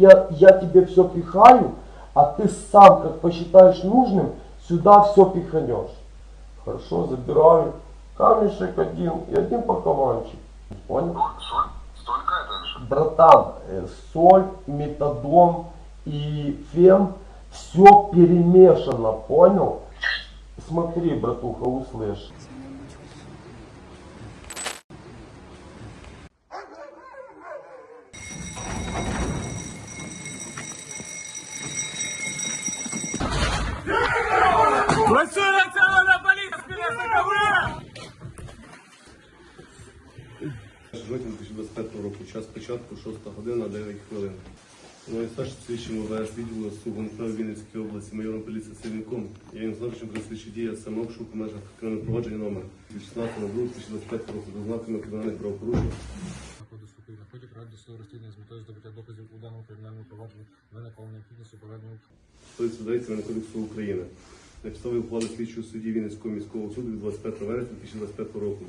я, я тебе все пихаю, а ты сам, как посчитаешь нужным, сюда все пиханешь. Хорошо, забираю камешек один и один пакованчик. Понял? Соль? Столько это же? Братан, э, соль, метадон и фен, все перемешано, понял? Смотри, братуха, услышь. Працює національна поліція спільно з КВР! Жовтня 2025 року, час початку 6 година 9 хвилин. Мною старший слідчим ОВС відділу СУГУНП Вінницької області, майором поліції Сильником. Я їм зазначив про слідчі дії, а саме обшук у межах кримінального провадження номер від 16 на 2025 року за ознаками кримінальних правопорушень. України в ході проведення судового розслідування з метою здобуття доказів у даному кримінальному провадженні виникла необхідність у проведенні Хто відповідається на Кодексу України. На підставі ухвали слідчого судді Вінницького міського суду від 25 вересня 2025 року.